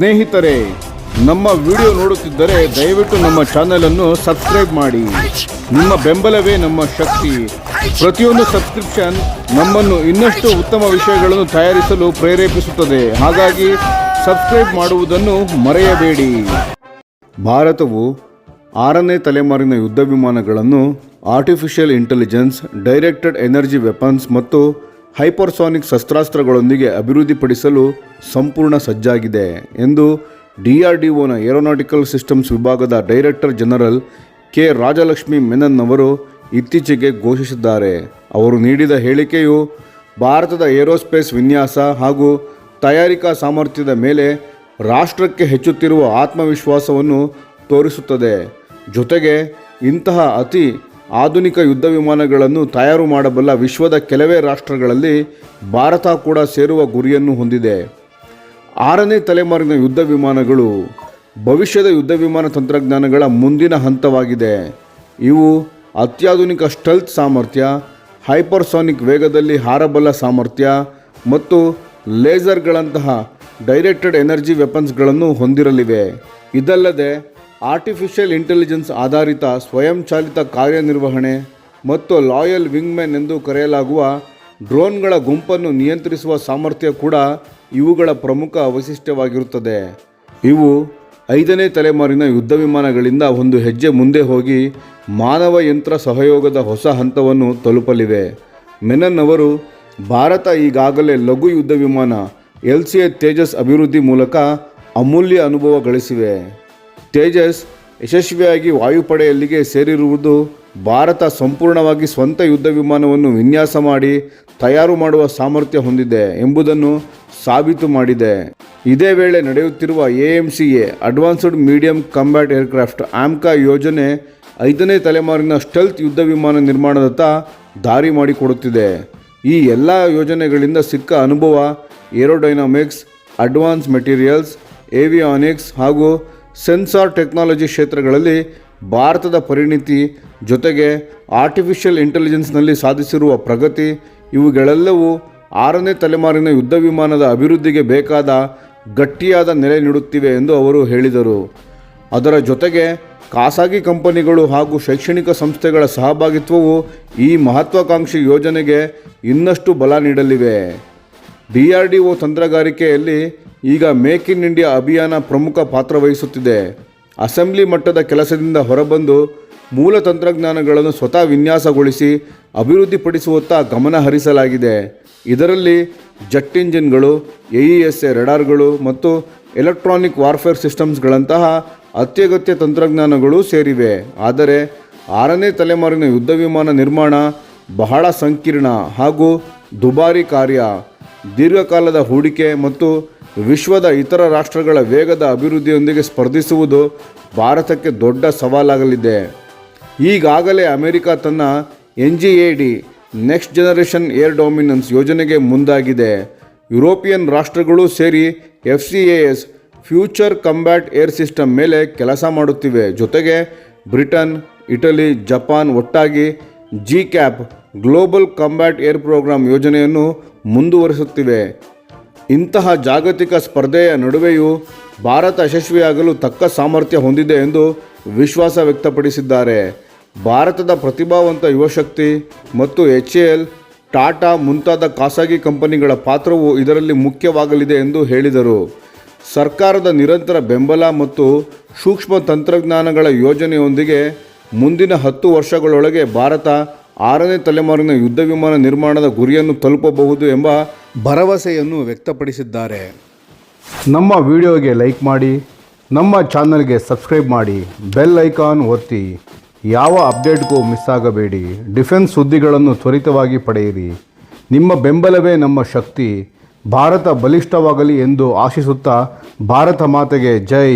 ಸ್ನೇಹಿತರೆ, ನಮ್ಮ ವಿಡಿಯೋ ನೋಡುತ್ತಿದ್ದರೆ ದಯವಿಟ್ಟು ನಮ್ಮ ಚಾನೆಲ್ ಅನ್ನು ಸಬ್ಸ್ಕ್ರೈಬ್ ಮಾಡಿ. ನಿಮ್ಮ ಬೆಂಬಲವೇ ನಮ್ಮ ಶಕ್ತಿ. ಪ್ರತಿಯೊಂದು ಸಬ್ಸ್ಕ್ರಿಪ್ಷನ್ ನಮ್ಮನ್ನು ಇನ್ನಷ್ಟು ಉತ್ತಮ ವಿಷಯಗಳನ್ನು ತಯಾರಿಸಲು ಪ್ರೇರೇಪಿಸುತ್ತದೆ. ಹಾಗಾಗಿ ಸಬ್ಸ್ಕ್ರೈಬ್ ಮಾಡುವುದನ್ನು ಮರೆಯಬೇಡಿ. ಭಾರತವು ಆರನೇ ತಲೆಮಾರಿನ ಯುದ್ಧ ವಿಮಾನಗಳನ್ನು artificial intelligence directed energy weapons ಮತ್ತು ಹೈಪರ್ಸಾನಿಕ್ ಶಸ್ತ್ರಾಸ್ತ್ರಗಳೊಂದಿಗೆ ಅಭಿವೃದ್ಧಿಪಡಿಸಲು ಸಂಪೂರ್ಣ ಸಜ್ಜಾಗಿದೆ ಎಂದು ಡಿಆರ್ಡಿಒನ ಏರೋನಾಟಿಕಲ್ ಸಿಸ್ಟಮ್ಸ್ ವಿಭಾಗದ director general K Rajalakshmi Menon ಅವರು ಇತ್ತೀಚೆಗೆ ಘೋಷಿಸಿದ್ದಾರೆ. ಅವರು ನೀಡಿದ ಹೇಳಿಕೆಯು ಭಾರತದ ಏರೋಸ್ಪೇಸ್ ವಿನ್ಯಾಸ ಹಾಗೂ ತಯಾರಿಕಾ ಸಾಮರ್ಥ್ಯದ ಮೇಲೆ ರಾಷ್ಟ್ರಕ್ಕೆ ಹೆಚ್ಚುತ್ತಿರುವ ಆತ್ಮವಿಶ್ವಾಸವನ್ನು ತೋರಿಸುತ್ತದೆ. ಜೊತೆಗೆ ಇಂತಹ ಅತಿ ಆಧುನಿಕ ಯುದ್ಧ ವಿಮಾನಗಳನ್ನು ತಯಾರು ಮಾಡಬಲ್ಲ ವಿಶ್ವದ ಕೆಲವೇ ರಾಷ್ಟ್ರಗಳಲ್ಲಿ ಭಾರತ ಕೂಡ ಸೇರುವ ಗುರಿಯನ್ನು ಹೊಂದಿದೆ. ಆರನೇ ತಲೆಮಾರಿನ ಯುದ್ಧ ವಿಮಾನಗಳು ಭವಿಷ್ಯದ ಯುದ್ಧ ವಿಮಾನ ತಂತ್ರಜ್ಞಾನಗಳ ಮುಂದಿನ ಹಂತವಾಗಿದೆ. ಇವು ಅತ್ಯಾಧುನಿಕ ಸ್ಟೆಲ್ತ್ ಸಾಮರ್ಥ್ಯ, ಹೈಪರ್ಸಾನಿಕ್ ವೇಗದಲ್ಲಿ ಹಾರಬಲ್ಲ ಸಾಮರ್ಥ್ಯ ಮತ್ತು ಲೇಸರ್ಗಳಂತಹ ಡೈರೆಕ್ಟೆಡ್ ಎನರ್ಜಿ ವೆಪನ್ಸ್ಗಳನ್ನು ಹೊಂದಿರಲಿವೆ. ಇದಲ್ಲದೆ ಆರ್ಟಿಫಿಷಿಯಲ್ ಇಂಟೆಲಿಜೆನ್ಸ್ ಆಧಾರಿತ ಸ್ವಯಂಚಾಲಿತ ಕಾರ್ಯನಿರ್ವಹಣೆ ಮತ್ತು ಲಾಯಲ್ ವಿಂಗ್ಮೆನ್ ಎಂದು ಕರೆಯಲಾಗುವ ಡ್ರೋನ್ಗಳ ಗುಂಪನ್ನು ನಿಯಂತ್ರಿಸುವ ಸಾಮರ್ಥ್ಯ ಕೂಡ ಇವುಗಳ ಪ್ರಮುಖ ವೈಶಿಷ್ಟ್ಯವಾಗಿರುತ್ತದೆ ಇವು ಐದನೇ ತಲೆಮಾರಿನ ಯುದ್ಧ ವಿಮಾನಗಳಿಂದ ಒಂದು ಹೆಜ್ಜೆ ಮುಂದೆ ಹೋಗಿ ಮಾನವ ಯಂತ್ರ ಸಹಯೋಗದ ಹೊಸ ಹಂತವನ್ನು ತಲುಪಲಿವೆ. ಮೆನನ್ ಅವರು ಭಾರತ ಈಗಾಗಲೇ ಲಘು ಯುದ್ಧ ವಿಮಾನ ಎಲ್ ಸಿ ಎ ತೇಜಸ್ ಅಭಿವೃದ್ಧಿ ಮೂಲಕ ಅಮೂಲ್ಯ ಅನುಭವ ಗಳಿಸಿವೆ. ತೇಜಸ್ ಯಶಸ್ವಿಯಾಗಿ ವಾಯುಪಡೆಯಲ್ಲಿಗೆ ಸೇರಿರುವುದು ಭಾರತ ಸಂಪೂರ್ಣವಾಗಿ ಸ್ವಂತ ಯುದ್ಧ ವಿಮಾನವನ್ನು ವಿನ್ಯಾಸ ಮಾಡಿ ತಯಾರು ಮಾಡುವ ಸಾಮರ್ಥ್ಯ ಹೊಂದಿದೆ ಎಂಬುದನ್ನು ಸಾಬೀತು ಮಾಡಿದೆ. ಇದೇ ವೇಳೆ ನಡೆಯುತ್ತಿರುವ A M C A advanced medium combat aircraft AMCA ಯೋಜನೆ ಐದನೇ ತಲೆಮಾರಿನ ಸ್ಟೆಲ್ತ್ ಯುದ್ಧ ವಿಮಾನ ನಿರ್ಮಾಣದತ್ತ ದಾರಿ ಮಾಡಿಕೊಡುತ್ತಿದೆ. ಈ ಎಲ್ಲ ಯೋಜನೆಗಳಿಂದ ಸಿಕ್ಕ ಅನುಭವ ಏರೋಡೈನಾಮಿಕ್ಸ್, ಅಡ್ವಾನ್ಸ್ ಮೆಟೀರಿಯಲ್ಸ್, ಏವಿಯಾನಿಕ್ಸ್ ಹಾಗೂ ಸೆನ್ಸಾರ್ ಟೆಕ್ನಾಲಜಿ ಕ್ಷೇತ್ರಗಳಲ್ಲಿ ಭಾರತದ ಪರಿಣಿತಿ ಜೊತೆಗೆ ಆರ್ಟಿಫಿಷಿಯಲ್ ಇಂಟೆಲಿಜೆನ್ಸ್ನಲ್ಲಿ ಸಾಧಿಸಿರುವ ಪ್ರಗತಿ, ಇವುಗಳೆಲ್ಲವೂ ಆರನೇ ತಲೆಮಾರಿನ ಯುದ್ಧ ವಿಮಾನದ ಅಭಿವೃದ್ಧಿಗೆ ಬೇಕಾದ ಗಟ್ಟಿಯಾದ ನೆಲೆ ನೀಡುತ್ತಿವೆ ಎಂದು ಅವರು ಹೇಳಿದರು. ಅದರ ಜೊತೆಗೆ ಖಾಸಗಿ ಕಂಪನಿಗಳು ಹಾಗೂ ಶೈಕ್ಷಣಿಕ ಸಂಸ್ಥೆಗಳ ಸಹಭಾಗಿತ್ವವು ಈ ಮಹತ್ವಾಕಾಂಕ್ಷಿ ಯೋಜನೆಗೆ ಇನ್ನಷ್ಟು ಬಲ ನೀಡಲಿವೆ. ಡಿ ಆರ್ ಡಿ ಒ ತಂತ್ರಗಾರಿಕೆಯಲ್ಲಿ ಈಗ ಮೇಕ್ ಇನ್ ಇಂಡಿಯಾ ಅಭಿಯಾನ ಪ್ರಮುಖ ಪಾತ್ರ ವಹಿಸುತ್ತಿದೆ. ಅಸೆಂಬ್ಲಿ ಮಟ್ಟದ ಕೆಲಸದಿಂದ ಹೊರಬಂದು ಮೂಲ ತಂತ್ರಜ್ಞಾನಗಳನ್ನು ಸ್ವತಃ ವಿನ್ಯಾಸಗೊಳಿಸಿ ಅಭಿವೃದ್ಧಿಪಡಿಸುವತ್ತ ಗಮನ ಹರಿಸಲಾಗಿದೆ. ಇದರಲ್ಲಿ ಜಟ್ ಇಂಜಿನ್ಗಳು ಎ ಇ ಎಸ್ ಎ ರೆಡಾರ್ಗಳು ಮತ್ತು ಎಲೆಕ್ಟ್ರಾನಿಕ್ ವಾರ್ಫೇರ್ ಸಿಸ್ಟಮ್ಸ್ಗಳಂತಹ ಅತ್ಯಗತ್ಯ ತಂತ್ರಜ್ಞಾನಗಳು ಸೇರಿವೆ. ಆದರೆ ಆರನೇ ತಲೆಮಾರಿನ ಯುದ್ಧ ವಿಮಾನ ನಿರ್ಮಾಣ ಬಹಳ ಸಂಕೀರ್ಣ ಹಾಗೂ ದುಬಾರಿ ಕಾರ್ಯ. ದೀರ್ಘಕಾಲದ ಹೂಡಿಕೆ ಮತ್ತು ವಿಶ್ವದ ಇತರ ರಾಷ್ಟ್ರಗಳ ವೇಗದ ಅಭಿವೃದ್ಧಿಯೊಂದಿಗೆ ಸ್ಪರ್ಧಿಸುವುದು ಭಾರತಕ್ಕೆ ದೊಡ್ಡ ಸವಾಲಾಗಲಿದೆ. ಈಗಾಗಲೇ ಅಮೆರಿಕ ತನ್ನ N G A D next generation air dominance ಯೋಜನೆಗೆ ಮುಂದಾಗಿದೆ. ಯುರೋಪಿಯನ್ ರಾಷ್ಟ್ರಗಳು ಸೇರಿ F C A S future combat air system ಮೇಲೆ ಕೆಲಸ ಮಾಡುತ್ತಿವೆ. ಜೊತೆಗೆ ಬ್ರಿಟನ್, ಇಟಲಿ, ಜಪಾನ್ ಒಟ್ಟಾಗಿ G CAP global combat air programme ಯೋಜನೆಯನ್ನು ಮುಂದುವರಿಸುತ್ತಿವೆ. ಇಂತಹ ಜಾಗತಿಕ ಸ್ಪರ್ಧೆಯ ನಡುವೆಯೂ ಭಾರತ ಯಶಸ್ವಿಯಾಗಲು ತಕ್ಕ ಸಾಮರ್ಥ್ಯ ಹೊಂದಿದೆ ಎಂದು ವಿಶ್ವಾಸ ವ್ಯಕ್ತಪಡಿಸಿದ್ದಾರೆ. ಭಾರತದ ಪ್ರತಿಭಾವಂತ ಯುವಶಕ್ತಿ ಮತ್ತು ಎಚ್ ಎ ಎಲ್, ಟಾಟಾ ಮುಂತಾದ ಖಾಸಗಿ ಕಂಪನಿಗಳ ಪಾತ್ರವು ಇದರಲ್ಲಿ ಮುಖ್ಯವಾಗಲಿದೆ ಎಂದು ಹೇಳಿದರು. ಸರ್ಕಾರದ ನಿರಂತರ ಬೆಂಬಲ ಮತ್ತು ಸೂಕ್ಷ್ಮ ತಂತ್ರಜ್ಞಾನಗಳ ಯೋಜನೆಯೊಂದಿಗೆ ಮುಂದಿನ ಹತ್ತು ವರ್ಷಗಳೊಳಗೆ ಭಾರತ ಆರನೇ ತಲೆಮಾರಿನ ಯುದ್ಧ ವಿಮಾನ ನಿರ್ಮಾಣದ ಗುರಿಯನ್ನು ತಲುಪಬಹುದು ಎಂಬ ಭರವಸೆಯನ್ನು ವ್ಯಕ್ತಪಡಿಸಿದ್ದಾರೆ. ನಮ್ಮ ವಿಡಿಯೋಗೆ ಲೈಕ್ ಮಾಡಿ, ನಮ್ಮ ಚಾನಲ್ಗೆ ಸಬ್ಸ್ಕ್ರೈಬ್ ಮಾಡಿ, ಬೆಲ್ ಐಕಾನ್ ಒತ್ತಿ. ಯಾವ ಅಪ್ಡೇಟ್ಗೂ ಮಿಸ್ ಆಗಬೇಡಿ. ಡಿಫೆನ್ಸ್ ಸುದ್ದಿಗಳನ್ನು ತ್ವರಿತವಾಗಿ ಪಡೆಯಿರಿ. ನಿಮ್ಮ ಬೆಂಬಲವೇ ನಮ್ಮ ಶಕ್ತಿ. ಭಾರತ ಬಲಿಷ್ಠವಾಗಲಿ ಎಂದು ಆಶಿಸುತ್ತಾ ಭಾರತ ಮಾತೆಗೆ ಜೈ.